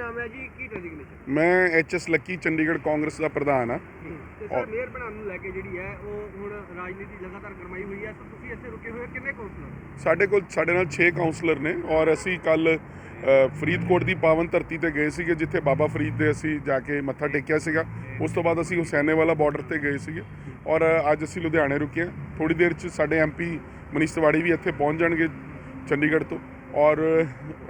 ਨਾਮ ਹੈ ਜੀ? ਕੀ ਡੈਜ਼ਿਗਨੇਸ਼ਨ ਮੈਂ ਐਚਐਸ ਲੱਕੀ ਚੰਡੀਗੜ੍ਹ ਕਾਂਗਰਸ ਦਾ ਪ੍ਰਧਾਨ ਆ ਤੇ ਸਰ ਮੇਅਰ ਬਣਾਉਣ ਨੂੰ ਲੈ ਕੇ ਜਿਹੜੀ ਹੈ ਉਹ ਹੁਣ ਰਾਜਨੀਤੀ ਲਗਾਤਾਰ ਗਰਮਾਈ ਹੋਈ ਹੈ। ਤਾਂ ਤੁਸੀਂ ਇੱਥੇ ਰੁਕੇ ਹੋਏ ਕਿੰਨੇ ਕਾਉਂਸਲਰ ਸਾਡੇ ਕੋਲ ਸਾਡੇ ਨਾਲ 6 ਕਾਉਂਸਲਰ ਨੇ। ਔਰ ਅਸੀਂ ਕੱਲ ਫਰੀਦਕੋਟ ਦੀ ਪਾਵਨ ਧਰਤੀ ਤੇ ਗਏ ਸੀਗੇ ਜਿੱਥੇ ਬਾਬਾ ਫਰੀਦ ਦੇ ਅਸੀਂ ਜਾ ਕੇ ਮੱਥਾ ਟੇਕਿਆ ਸੀਗਾ। ਉਸ ਤੋਂ ਬਾਅਦ ਅਸੀਂ ਹੁਸੈਨੇ ਵਾਲਾ ਬਾਰਡਰ ਤੇ ਗਏ ਸੀਗੇ। ਔਰ ਅੱਜ ਅਸੀਂ ਲੁਧਿਆਣੇ ਰੁਕੇ ਹਾਂ। ਥੋੜੀ ਦੇਰ ਚ ਸਾਡੇ ਐਮਪੀ ਮਨੀਸ਼ ਤਿਵਾੜੀ ਵੀ ਇੱਥੇ ਪਹੁੰਚ ਜਾਣਗੇ ਚੰਡੀਗੜ੍ਹ ਤੋਂ। ਔਰ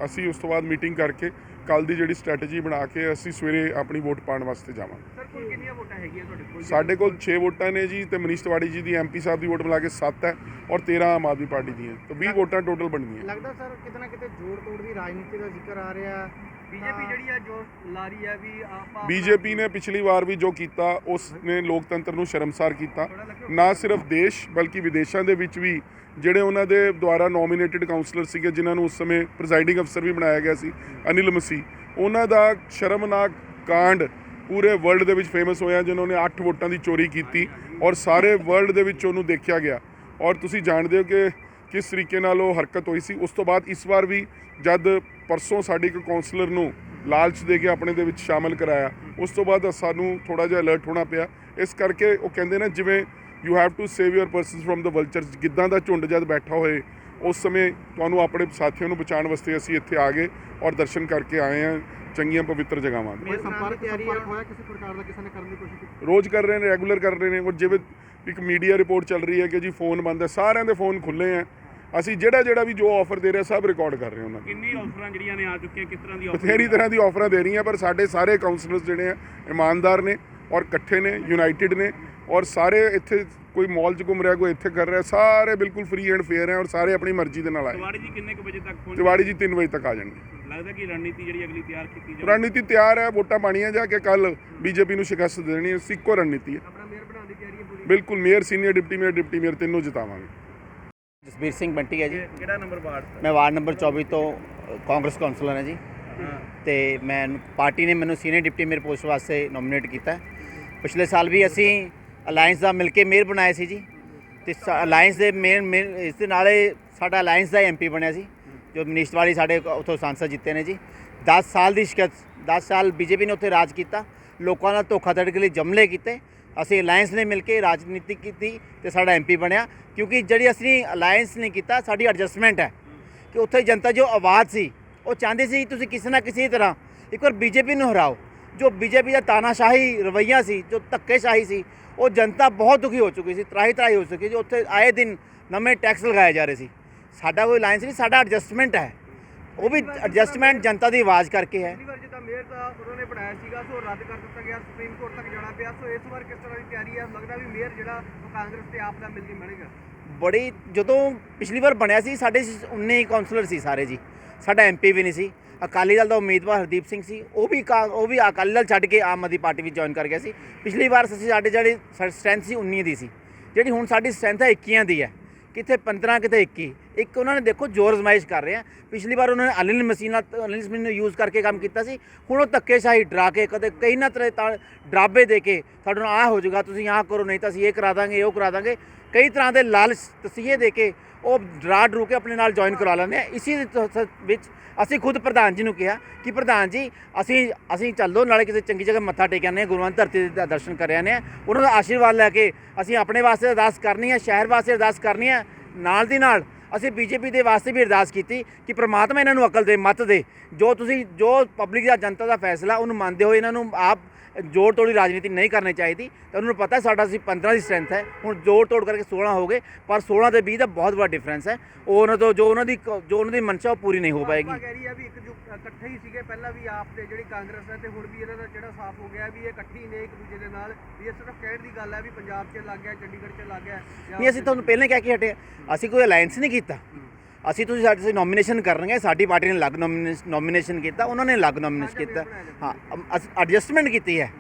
ਅਸੀਂ ਉਸ ਤੋਂ ਬਾਅਦ ਮੀਟਿੰਗ ਕਰਕੇ ਕੱਲ ਦੀ ਜਿਹੜੀ ਸਟ੍ਰੈਟਜੀ ਬਣਾ ਕੇ ਅਸੀਂ ਸਵੇਰੇ ਆਪਣੀ ਵੋਟ ਪਾਉਣ ਵਾਸਤੇ ਜਾਵਾਂਗੇ। ਸਰ ਕੁੱਲ ਕਿੰਨੀਆਂ ਵੋਟਾਂ ਹੈਗੀਆਂ ਤੁਹਾਡੇ ਕੋਲ? ਸਾਡੇ ਕੋਲ 6 ਵੋਟਾਂ ਨੇ ਜੀ ਤੇ ਮਨੀਸ਼ ਤਿਵਾੜੀ ਜੀ ਦੀ ਐਮਪੀ ਸਾਹਿਬ ਦੀ ਵੋਟ ਮਿਲਾ ਕੇ 7 ਹੈ ਔਰ 13 ਆਮ ਆਦਮੀ ਪਾਰਟੀ ਦੀਆਂ। ਤਾਂ 20 ਵੋਟਾਂ ਟੋਟਲ ਬਣਦੀਆਂ ਲੱਗਦਾ ਸਰ ਕਿਤੇ ਨਾ ਕਿਤੇ ਜੋੜ ਤੋੜ ਦੀ ਰਾਜਨੀਤੀ ਦਾ ਜ਼ਿਕਰ ਆ ਰਿਹਾ। ਬੀਜੇਪੀ ਜਿਹੜੀ ਹੈ ਜੋ ਲਾ ਰਹੀ ਹੈ ਵੀ ਆਪਾਂ ਬੀਜੇਪੀ ਨੇ ਪਿਛਲੀ ਵਾਰ ਵੀ ਜੋ ਕੀਤਾ ਉਸ ਨੇ ਲੋਕਤੰਤਰ ਨੂੰ ਸ਼ਰਮਸਾਰ ਕੀਤਾ। ਨਾ ਸਿਰਫ ਦੇਸ਼ ਬਲਕਿ ਵਿਦੇਸ਼ਾਂ ਦੇ ਵਿੱਚ ਵੀ ਜਿਹੜੇ ਉਹਨਾਂ ਦੇ ਦੁਆਰਾ ਨੋਮੀਨੇਟਡ ਕਾਉਂਸਲਰ ਸੀਗੇ ਜਿਨ੍ਹਾਂ ਨੂੰ ਉਸ ਸਮੇਂ ਪ੍ਰੈਜ਼ਾਈਡਿੰਗ ਅਫਸਰ ਵੀ ਬਣਾਇਆ ਗਿਆ ਸੀ ਅਨਿਲ ਮਸੀ ਉਹਨਾਂ ਦਾ ਸ਼ਰਮਨਾਕ ਕਾਂਡ ਪੂਰੇ ਵਰਲਡ ਦੇ ਵਿੱਚ ਫੇਮਸ ਹੋਇਆ ਜਿਨ੍ਹਾਂ ਨੇ 8 ਵੋਟਾਂ ਦੀ ਚੋਰੀ ਕੀਤੀ ਔਰ ਸਾਰੇ ਵਰਲਡ ਦੇ ਵਿੱਚ ਉਹਨੂੰ ਦੇਖਿਆ ਗਿਆ। ਔਰ ਤੁਸੀਂ ਜਾਣਦੇ ਹੋ ਕਿ ਕਿਸ ਤਰੀਕੇ ਨਾਲ ਉਹ ਹਰਕਤ ਹੋਈ ਸੀ। ਉਸ ਤੋਂ ਬਾਅਦ ਇਸ ਵਾਰ ਵੀ ਜਦ ਪਰਸੋਂ ਸਾਡੇ ਇੱਕ ਕਾਉਂਸਲਰ ਨੂੰ ਲਾਲਚ ਦੇ ਕੇ ਆਪਣੇ ਦੇ ਵਿੱਚ ਸ਼ਾਮਲ ਕਰਾਇਆ ਉਸ ਤੋਂ ਬਾਅਦ ਸਾਨੂੰ ਥੋੜਾ ਜਿਹਾ ਅਲਰਟ ਹੋਣਾ ਪਿਆ। ਇਸ ਕਰਕੇ ਉਹ ਕਹਿੰਦੇ ਨੇ ਜਿਵੇਂ you have to save your persons from the vultures ਗਿੱਦਾਂ ਦਾ ਝੁੰਡ ਜਦ ਬੈਠਾ ਹੋਏ ਉਸ ਸਮੇਂ ਤੁਹਾਨੂੰ ਆਪਣੇ ਸਾਥੀਆਂ ਨੂੰ ਬਚਾਉਣ ਵਾਸਤੇ ਅਸੀਂ ਇੱਥੇ ਆ ਗਏ ਔਰ ਦਰਸ਼ਨ ਕਰਕੇ ਆਏ ਹਾਂ ਚੰਗੀਆਂ ਪਵਿੱਤਰ ਜਗ੍ਹਾਵਾਂ ਦੇ ਕੋਈ ਸੰਪਰਕ ਤਿਆਰੀ ਹੋਇਆ ਕਿਸੇ ਪ੍ਰਕਾਰ ਦਾ ਕਿਸੇ ਨੇ ਕਰਨ ਦੀ ਕੋਸ਼ਿਸ਼ ਕੀਤੀ? ਰੋਜ਼ ਕਰ ਰਹੇ ਨੇ ਰੈਗੂਲਰ ਕਰ ਰਹੇ ਨੇ। ਔਰ ਜਿਵੇਂ ਇੱਕ ਮੀਡੀਆ ਰਿਪੋਰਟ ਚੱਲ ਰਹੀ ਹੈ ਕਿ ਜੀ ਫੋਨ ਬੰਦ ਹੈ ਸਾਰਿਆਂ ਦੇ ਫੋਨ ਖੁੱਲੇ ਆ ਅਸੀਂ ਜਿਹੜਾ ਜਿਹੜਾ ਵੀ ਜੋ ਆਫਰ ਦੇ ਰਿਹਾ ਸਭ ਰਿਕਾਰਡ ਕਰ ਰਹੇ ਉਹਨਾਂ ਕਿੰਨੀ ਆਫਰਾਂ ਜਿਹੜੀਆਂ ਨੇ ਆ ਚੁੱਕੀਆਂ ਕਿਸ ਤਰ੍ਹਾਂ ਦੀ ਬਥੇਰੀ ਤਰ੍ਹਾਂ ਦੀ ਆਫਰਾਂ ਦੇ ਰਹੀਆਂ ਪਰ ਸਾਡੇ ਸਾਰੇ ਕਾਉਂਸਲਰਸ ਜਿਹੜੇ ਆ ਇਮਾਨਦਾਰ ਨੇ ਔਰ ਇਕੱਠੇ ਨੇ ਯੂਨਾਈਟਿਡ ਨੇ ਔਰ ਸਾਰੇ ਇੱਥੇ ਕੋਈ ਮਾਲ 'ਚ ਘੁੰਮ ਰਿਹਾ ਕੋਈ ਇੱਥੇ ਕਰ ਰਿਹਾ ਸਾਰੇ ਬਿਲਕੁਲ ਫ੍ਰੀ ਐਂਡ ਫੇਅਰ ਹੈ ਔਰ ਸਾਰੇ ਆਪਣੀ ਮਰਜ਼ੀ ਦੇ ਨਾਲ ਆਏ। ਤਿਵਾੜੀ ਜੀ ਕਿੰਨੇ ਕੁ ਵਜੇ ਤੱਕ ਪਹੁੰਚ? ਤਿਵਾੜੀ ਜੀ 3 ਵਜੇ ਤੱਕ ਆ ਜਾਣਗੇ। ਲੱਗਦਾ ਕਿ ਰਣਨੀਤੀ ਜਿਹੜੀ ਅਗਲੀ ਤਿਆਰ ਕੀਤੀ ਜਾਊ। ਰਣਨੀਤੀ ਤਿਆਰ ਹੈ ਵੋਟਾਂ ਪਾਣੀਆਂ ਜਾ ਕੇ ਕੱਲ ਬੀਜੇਪੀ ਨੂੰ ਸ਼ਿਕਸਤ ਦੇਣੀ ਹੈ ਸਿੱਕੋ ਰਣਨੀਤੀ ਹੈ। ਆਪਣਾ ਮੇਅਰ ਬਣਾਉਣ ਦੀ ਤਿਆਰੀ ਹੈ ਪੂਰੀ? ਬਿਲਕੁਲ mayor senior deputy mayor deputy mayor ਤਿੰਨੋਂ ਜਿਤਾਵਾਂਗੇ। ਜਸਬੀਰ ਸਿੰਘ ਬੰਟੀ ਹੈ ਜੀ। ਕਿਹੜਾ ਨੰਬਰ ਵਾਰਡ ਮੈਂ ਵਾਰਡ ਨੰਬਰ 24 ਤੋਂ ਕਾਂਗਰਸ ਕਾਉਂਸਲਰ ਹਾਂ ਜੀ। ਤੇ ਮੈਂ ਪਾਰਟੀ ਨੇ ਮੈਨੂੰ ਸੀਨੀਅਰ ਡਿਪਟੀ ਮੇਅਰ ਪੋਸਟ ਵਾਸਤੇ ਨੋਮੀਨੇਟ ਕੀਤਾ। ਪਿਛਲੇ ਸਾਲ ਵੀ ਅਸੀਂ ਅਲਾਈਅੰਸ ਦਾ ਮਿਲ ਕੇ ਮੇਅਰ ਬਣਾਇਆ ਸੀ ਜੀ। ਤੇ ਅਲਾਈਅੰਸ ਦੇ ਮੇਨ ਇਸ ਦੇ ਨਾਲੇ ਸਾਡਾ ਅਲਾਈਅੰਸ ਦਾ ਐਮਪੀ ਬਣਿਆ ਸੀ। ਜੋ ਮਨੀਸ਼ ਤਿਵਾੜੀ ਸਾਡੇ ਉੱਥੋਂ ਸਾਂਸਦ ਜਿੱਤੇ ਨੇ ਜੀ। 10 ਸਾਲ ਦੀ ਸ਼ਿਕਤ 10 ਸਾਲ ਬੀਜੇਪੀ ਨੇ ਉੱਥੇ ਰਾਜ ਕੀਤਾ। ਲੋਕਾਂ ਨਾਲ ਧੋਖਾਧੜੀ ਲਈ ਜਮਲੇ ਕੀਤੇ। ਅਸੀਂ ਅਲਾਈਅੰਸ ਨੇ ਮਿਲ ਕੇ ਰਾਜਨੀਤੀ ਕੀਤੀ ਤੇ ਸਾਡਾ ਐਮਪੀ ਬਣਿਆ। ਕਿਉਂਕਿ ਜਿਹੜੀ ਅਸੀਂ ਅਲਾਈਅੰਸ ਨੇ ਕੀਤਾ, ਸਾਡੀ ਐਡਜਸਟਮੈਂਟ ਹੈ ਕਿ ਉੱਥੇ ਜਨਤਾ ਜੋ ਆਵਾਜ਼ ਸੀ, ਉਹ ਚਾਹੁੰਦੀ ਸੀ ਤੁਸੀਂ ਕਿਸੇ ਨਾ ਕਿਸੇ ਤਰ੍ਹਾਂ ਇੱਕ ਵਾਰ ਬੀਜੇਪੀ ਨੂੰ ਹਰਾਓ। ਜੋ ਬੀਜੇਪੀ ਦਾ ਤਾਨਾਸ਼ਾਹੀ ਰਵਈਆ ਸੀ, ਜੋ ਧੱਕੇਸ਼ਾਹੀ ਸੀ, ਉਹ ਜਨਤਾ ਬਹੁਤ ਦੁਖੀ ਹੋ ਚੁੱਕੀ ਸੀ ਤਰਾਹੀ ਤਰਾਹੀ ਹੋ ਚੁੱਕੀ ਸੀ, ਉੱਥੇ ਆਏ ਦਿਨ ਨਵੇਂ ਟੈਕਸ ਲਗਾਏ ਜਾ ਰਹੇ ਸੀ। ਸਾਡਾ ਕੋਈ ਲਾਈਨਸ ਨਹੀਂ, ਸਾਡਾ ਐਡਜਸਟਮੈਂਟ ਹੈ। ਉਹ ਵੀ ਐਡਜਸਟਮੈਂਟ ਜਨਤਾ ਦੀ ਆਵਾਜ਼ ਕਰਕੇ ਹੈ। ਪਿਛਲੀ ਵਾਰ ਜਿੱਦਾਂ ਮੇਅਰ ਦਾ ਉਹਨਾਂ ਨੇ ਬਣਾਇਆ ਸੀਗਾ ਸੋ ਰੱਦ ਕਰ ਦਿੱਤਾ ਗਿਆ ਸੁਪਰੀਮ ਕੋਰਟ ਤੱਕ ਜਾਣਾ ਪਿਆ ਸੋ ਇਸ ਵਾਰ ਕਿਸ ਤਰ੍ਹਾਂ ਦੀ ਤਿਆਰੀ ਹੈ? ਲੱਗਦਾ ਵੀ ਮੇਅਰ ਜਿਹੜਾ ਉਹ ਕਾਂਗਰਸ ਤੇ ਆਪ ਦਾ ਮਿਲ ਕੇ ਬਣੇਗਾ ਬੜੀ ਜਦੋਂ ਪਿਛਲੀ ਵਾਰ ਬਣਿਆ ਸੀ ਸਾਡੇ 19 ਕਾਉਂਸਲਰ ਸੀ ਸਾਰੇ ਜੀ। ਸਾਡਾ ਐਮਪੀ ਵੀ ਨਹੀਂ ਸੀ। ਅਕਾਲੀ ਦਲ ਦਾ ਉਮੀਦਵਾਰ ਹਰਦੀਪ ਸਿੰਘ ਸੀ। ਉਹ ਵੀ ਕਾ- ਉਹ ਵੀ ਅਕਾਲੀ ਦਲ ਛੱਡ ਕੇ ਆਮ ਆਦਮੀ ਪਾਰਟੀ ਵਿੱਚ ਜੁਆਇਨ ਕਰ ਗਿਆ ਸੀ। ਪਿਛਲੀ ਵਾਰ ਅਸੀਂ ਸਾਡੇ ਜਿਹੜੀ ਸਟਰੈਂਥ ਸੀ 19 ਦੀ ਸੀ। ਜਿਹੜੀ ਹੁਣ ਸਾਡੀ ਸਟਰੈਂਥ ਹੈ 21 ਦੀ ਹੈ। ਕਿਤੇ 15 ਕਿਤੇ 21 ਇੱਕ ਉਹਨਾਂ ਨੇ ਦੇਖੋ ਜ਼ੋਰ ਜ਼ਮਾਇਸ਼ ਕਰ ਰਹੇ ਆ। ਪਿਛਲੀ ਵਾਰ ਉਹਨਾਂ ਨੇ ਅਲਿਨ ਮਸੀਨਾ ਅਲਿਨ ਮਸੀਨ ਨੂੰ ਯੂਜ਼ ਕਰਕੇ ਕੰਮ ਕੀਤਾ ਸੀ। ਹੁਣ ਉਹ ਧੱਕੇਸ਼ਾਹੀ ਡਰਾ ਕੇ ਕਦੇ ਕਈ ਨਾ ਤਰ੍ਹਾਂ ਤਾਂ ਡਰਾਬੇ ਦੇ ਕੇ ਸਾਡੇ ਨਾਲ ਆਹ ਹੋ ਜਾਊਗਾ, ਤੁਸੀਂ ਆਹ ਕਰੋ, ਨਹੀਂ ਤਾਂ ਅਸੀਂ ਇਹ ਕਰਾ ਦਾਂਗੇ, ਉਹ ਕਰਾ ਦਾਂਗੇ। ਕਈ ਤਰ੍ਹਾਂ ਦੇ ਲਾਲਚ ਤਸੀਹੇ ਦੇ ਕੇ ਉਹ ਡਰਾ ਡਰੂ ਕੇ ਆਪਣੇ ਨਾਲ ਜੁਆਇਨ ਕਰਵਾ ਲੈਂਦੇ ਆ। ਇਸੀ ਦੇ ਵਿੱਚ ਅਸੀਂ ਖੁਦ ਪ੍ਰਧਾਨ ਜੀ ਨੂੰ ਕਿਹਾ ਕਿ ਪ੍ਰਧਾਨ ਜੀ, ਅਸੀਂ ਅਸੀਂ ਚੱਲੋ ਨਾਲੇ ਕਿਸੇ ਚੰਗੀ ਜਗ੍ਹਾ ਮੱਥਾ ਟੇਕ ਆਉਂਦੇ ਹਾਂ ਗੁਰੂਆਂ ਦੀ ਧਰਤੀ ਦੇ, ਦਰਸ਼ਨ ਕਰ ਆਉਂਦੇ ਹਾਂ ਉਹਨਾਂ ਦਾ ਆਸ਼ੀਰਵਾਦ ਲੈ ਕੇ ਅਸੀਂ ਆਪਣੇ ਵਾਸਤੇ ਅਰਦਾਸ ਕਰਨੀ ਹੈ ਸ਼ਹਿਰ ਵਾਸਤੇ ਅਰਦਾਸ ਕਰਨੀ ਹੈ ਨਾਲ ਦੀ ਨਾਲ ਅਸੀਂ ਬੀਜੇਪੀ ਦੇ ਵਾਸਤੇ ਵੀ ਅਰਦਾਸ ਕੀਤੀ ਕਿ ਪ੍ਰਮਾਤਮਾ ਇਹਨਾਂ ਨੂੰ ਅਕਲ ਦੇ, ਮਤ ਦੇ। ਜੋ ਤੁਸੀਂ, ਜੋ ਪਬਲਿਕ ਦਾ ਜਨਤਾ ਦਾ ਫੈਸਲਾ, ਉਹਨੂੰ ਮੰਨਦੇ ਹੋਏ ਇਹਨਾਂ ਨੂੰ ਆਪ ਜੋੜ ਤੋੜੀ ਰਾਜਨੀਤੀ ਨਹੀਂ ਕਰਨੀ ਚਾਹੀਦੀ। ਤਾਂ ਉਹਨਾਂ ਨੂੰ ਪਤਾ ਸਾਡਾ ਅਸੀਂ 15 ਦੀ ਸਟਰੈਂਥ ਹੈ। ਹੁਣ ਜੋੜ ਤੋੜ ਕਰਕੇ 16 ਹੋ ਗਏ ਪਰ 16 ਤੇ 20 ਦਾ ਬਹੁਤ ਵੱਡਾ ਡਿਫਰੈਂਸ ਹੈ। ਉਹ ਉਹਨਾਂ ਤੋਂ ਜੋ ਉਹਨਾਂ ਦੀ ਜੋ ਉਹਨਾਂ ਦੀ ਮਨਸ਼ਾ ਉਹ ਪੂਰੀ ਨਹੀਂ ਹੋ ਪਾਏਗੀ। ਕਹਿ ਰਹੀ ਹੈ ਵੀ ਇੱਕ ਜੋ ਇਕੱਠੇ ਹੀ ਸੀਗੇ ਪਹਿਲਾਂ ਵੀ ਆਪ ਤੇ ਜਿਹੜੀ ਕਾਂਗਰਸ ਹੈ ਤੇ ਹੁਣ ਵੀ ਇਹਨਾਂ ਦਾ ਜਿਹੜਾ ਸਾਫ਼ ਹੋ ਗਿਆ ਵੀ ਇਹ ਇਕੱਠੀ ਨੇ ਇੱਕ ਦੂਜੇ ਦੇ ਨਾਲ। ਵੀ ਇਹ ਸਿਰਫ ਕਹਿਣ ਦੀ ਗੱਲ ਹੈ ਵੀ ਪੰਜਾਬ 'ਚ ਲੱਗ ਗਿਆ ਚੰਡੀਗੜ੍ਹ 'ਚ ਲੱਗ ਗਿਆ ਨਹੀਂ ਅਸੀਂ ਤੁਹਾਨੂੰ ਪਹਿਲਾਂ ਕਹਿ ਕੇ ਹਟੇ। ਅਸੀਂ ਕੋਈ ਅਲਾਈਅੰਸ ਨਹੀਂ ਕੀਤਾ। ਅਸੀਂ ਤੁਸੀਂ ਸਾਡੇ ਨੋਮੀਨੇਸ਼ਨ ਕਰਨਗੇ ਸਾਡੀ ਪਾਰਟੀ ਨੇ ਅਲੱਗ ਨੋਮੀਨੇਸ਼ਨ ਕੀਤਾ ਉਹਨਾਂ ਨੇ ਅਲੱਗ ਨੋਮੀਨੇਸ਼ਨ ਕੀਤਾ। ਹਾਂ ਐਡਜਸਟਮੈਂਟ ਕੀਤੀ ਹੈ।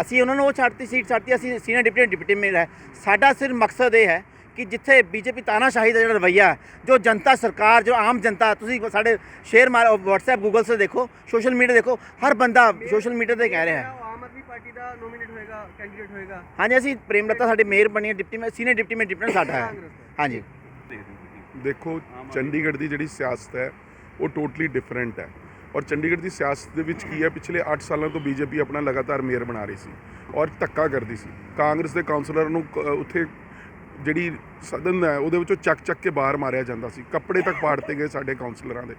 ਅਸੀਂ ਉਹਨਾਂ ਨੂੰ ਉਹ ਛੱਡਤੀ ਸੀਟ ਛੱਡਤੀ ਅਸੀਂ ਸੀਨੀਅਰ ਡਿਪਟੀ ਡਿਪਟੀ ਮੇਲ ਹੈ। ਸਾਡਾ ਸਿਰਫ ਮਕਸਦ ਇਹ ਹੈ ਕਿ ਜਿੱਥੇ ਬੀਜੇਪੀ ਤਾਨਾਸ਼ਾਹੀ ਦਾ ਜਿਹੜਾ ਰਵਈਆ ਜੋ ਜਨਤਾ ਸਰਕਾਰ ਜੋ ਆਮ ਜਨਤਾ ਤੁਸੀਂ ਸਾਡੇ ਸ਼ੇਅਰ ਮਾਰ WhatsApp Google ਸੇ ਦੇਖੋ ਸੋਸ਼ਲ ਮੀਡੀਆ ਦੇਖੋ ਹਰ ਬੰਦਾ ਸੋਸ਼ਲ ਮੀਡੀਆ ਤੇ ਕਹਿ ਰਿਹਾ ਹੈ। ਉਹ ਆਮ ਆਦਮੀ ਪਾਰਟੀ ਦਾ ਨੋਮੀਨੇਟ ਹੋਏਗਾ ਕੈਂਡੀਡੇਟ ਹੋਏਗਾ। ਹਾਂਜੀ ਅਸੀਂ ਪ੍ਰੇਮ ਲਤਾ ਸਾਡੇ ਮੇਅਰ ਬਣੀ ਡਿਪਟੀ ਮੈਂ ਸੀਨੀਅਰ ਡਿਪਟੀ ਮੈਂ ਡਿਪਟੀ ਸਾਡਾ ਹੈ। ਹਾਂਜੀ। ਦੇਖੋ ਚੰਡੀਗੜ੍ਹ ਦੀ ਜਿਹੜੀ ਸਿਆਸਤ ਹੈ ਉਹ ਟੋਟਲੀ ਡਿਫਰੈਂਟ ਹੈ। ਔਰ ਚੰਡੀਗੜ੍ਹ ਦੀ ਸਿਆਸਤ ਦੇ ਵਿੱਚ ਕੀ ਹੈ ਪਿਛਲੇ 8 ਸਾਲਾਂ ਤੋਂ ਬੀਜੇਪੀ ਆਪਣਾ ਲਗਾਤਾਰ ਮੇਅਰ ਬਣਾ ਰਹੀ ਸੀ ਔਰ ਧੱਕਾ ਕਰਦੀ ਸੀ। ਕਾਂਗਰਸ ਦੇ ਕਾਉਂਸਲਰ ਨੂੰ ਉੱਥੇ ਜਿਹੜੀ ਸਦਨ ਹੈ ਉਹਦੇ ਵਿੱਚੋਂ ਚੱਕ ਚੱਕ ਕੇ ਬਾਹਰ ਮਾਰਿਆ ਜਾਂਦਾ ਸੀ। ਕੱਪੜੇ ਤੱਕ ਪਾੜਤੇ ਗਏ ਸਾਡੇ ਕਾਉਂਸਲਰਾਂ ਦੇ।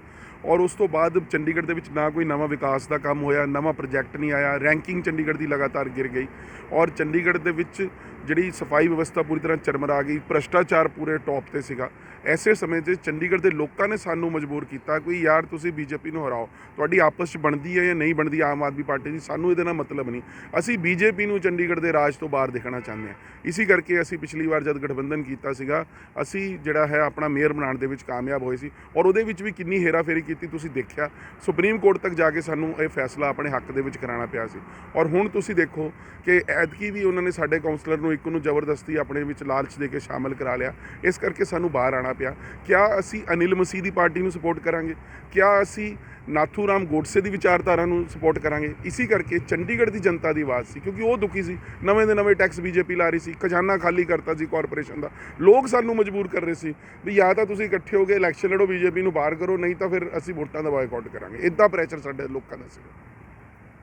ਔਰ ਉਸ ਤੋਂ ਬਾਅਦ ਚੰਡੀਗੜ੍ਹ ਦੇ ਵਿੱਚ ਨਾ ਕੋਈ ਨਵਾਂ ਵਿਕਾਸ ਦਾ ਕੰਮ ਹੋਇਆ ਨਵਾਂ ਪ੍ਰੋਜੈਕਟ ਨਹੀਂ ਆਇਆ ਰੈਂਕਿੰਗ ਚੰਡੀਗੜ੍ਹ ਦੀ ਲਗਾਤਾਰ ਗਿਰ ਗਈ। ਔਰ ਚੰਡੀਗੜ੍ਹ ਦੇ ਵਿੱਚ ਜਿਹੜੀ ਸਫ਼ਾਈ ਵਿਵਸਥਾ ਪੂਰੀ ਤਰ੍ਹਾਂ ਚਰਮਰਾ ਗਈ ਭ੍ਰਸ਼ਟਾਚਾਰ ਪੂਰੇ ਟੌਪ ਤੇ ਸੀਗਾ। ਐਸੇ ਸਮੇਂ 'ਚ ਚੰਡੀਗੜ੍ਹ ਦੇ ਲੋਕਾਂ ਨੇ ਸਾਨੂੰ ਮਜਬੂਰ ਕੀਤਾ ਕੋਈ ਯਾਰ ਤੁਸੀਂ ਬੀਜੇਪੀ ਨੂੰ ਹਰਾਓ, ਤੁਹਾਡੀ ਆਪਸ 'ਚ ਬਣਦੀ ਹੈ ਜਾਂ ਨਹੀਂ ਬਣਦੀ ਆਮ ਆਦਮੀ ਪਾਰਟੀ ਦੀ, ਸਾਨੂੰ ਇਹਦੇ ਨਾਲ ਮਤਲਬ ਨਹੀਂ। ਅਸੀਂ ਬੀਜੇਪੀ ਨੂੰ ਚੰਡੀਗੜ੍ਹ ਦੇ ਰਾਜ ਤੋਂ ਬਾਹਰ ਦੇਖਣਾ ਚਾਹੁੰਦੇ ਹਾਂ। ਇਸੇ ਕਰਕੇ ਅਸੀਂ ਪਿਛਲੀ ਵਾਰ ਜਦ ਗਠਬੰਧਨ ਕੀਤਾ ਸੀਗਾ, ਅਸੀਂ ਜਿਹੜਾ ਹੈ ਆਪਣਾ ਮੇਅਰ ਬਣਾਉਣ ਦੇ ਵਿੱਚ ਕਾਮਯਾਬ ਹੋਏ ਸੀ ਔਰ ਉਹਦੇ ਵਿੱਚ ਵੀ ਕਿੰਨੀ ਹੇਰਾਫੇਰੀ ਕੀਤੀ ਤੁਸੀਂ ਦੇਖਿਆ। ਸੁਪਰੀਮ ਕੋਰਟ ਤੱਕ ਜਾ ਕੇ ਸਾਨੂੰ ਇਹ ਫੈਸਲਾ ਆਪਣੇ ਹੱਕ ਦੇ ਵਿੱਚ ਕਰਾਉਣਾ ਪਿਆ ਸੀ। ਔਰ ਹੁਣ ਤੁਸੀਂ ਦੇਖੋ ਕਿ ਐਤਕੀ ਵੀ ਉਹਨਾਂ ਨੇ ਸਾਡੇ ਕਾਉਂਸਲਰ ਨੂੰ ਇੱਕ ਨੂੰ ਜ਼ਬਰਦਸਤੀ ਆਪਣੇ ਵਿੱਚ ਲਾਲਚ ਦੇ ਕੇ ਸ਼ਾਮਲ ਕਰਾ ਲਿਆ। ਇਸ ਕਰਕੇ ਸਾਨੂੰ ਬਾਹਰ ਆਣਾ ਪਿਆ। ਕਿਆ ਅਸੀਂ ਅਨਿਲ ਮਸੀਹ ਦੀ ਪਾਰਟੀ ਨੂੰ ਸਪੋਰਟ ਕਰਾਂਗੇ? ਕਿਆ ਅਸੀਂ ਨਾਥੂ ਰਾਮ ਗੋਡਸੇ ਦੀ ਵਿਚਾਰਧਾਰਾ ਨੂੰ ਸਪੋਰਟ ਕਰਾਂਗੇ? ਇਸੇ ਕਰਕੇ ਚੰਡੀਗੜ੍ਹ ਦੀ ਜਨਤਾ ਦੀ ਆਵਾਜ਼ ਸੀ, ਕਿਉਂਕਿ ਉਹ ਦੁਖੀ ਸੀ। ਨਵੇਂ ਦੇ ਨਵੇਂ ਟੈਕਸ ਬੀਜੇਪੀ ਲਾ ਰਹੀ ਸੀ, ਖਜ਼ਾਨਾ ਖਾਲੀ ਕਰਤਾ ਸੀ ਕਾਰਪੋਰੇਸ਼ਨ ਦਾ। ਲੋਕ ਸਾਨੂੰ ਮਜਬੂਰ ਕਰ ਰਹੇ ਸੀ ਵੀ ਜਾਂ ਤਾਂ ਤੁਸੀਂ ਇਕੱਠੇ ਹੋ ਕੇ ਇਲੈਕਸ਼ਨ ਲੜੋ ਬੀਜੇਪੀ ਨੂੰ ਬਾਹਰ ਕਰੋ, ਨਹੀਂ ਤਾਂ ਫਿਰ ਅਸੀਂ ਵੋਟਾਂ ਦਾ ਬਾਈਕਾਟ ਕਰਾਂਗੇ। ਇਦਾਂ ਪ੍ਰੈਸ਼ਰ ਸਾਡੇ ਲੋਕਾਂ ਦਾ ਸੀ।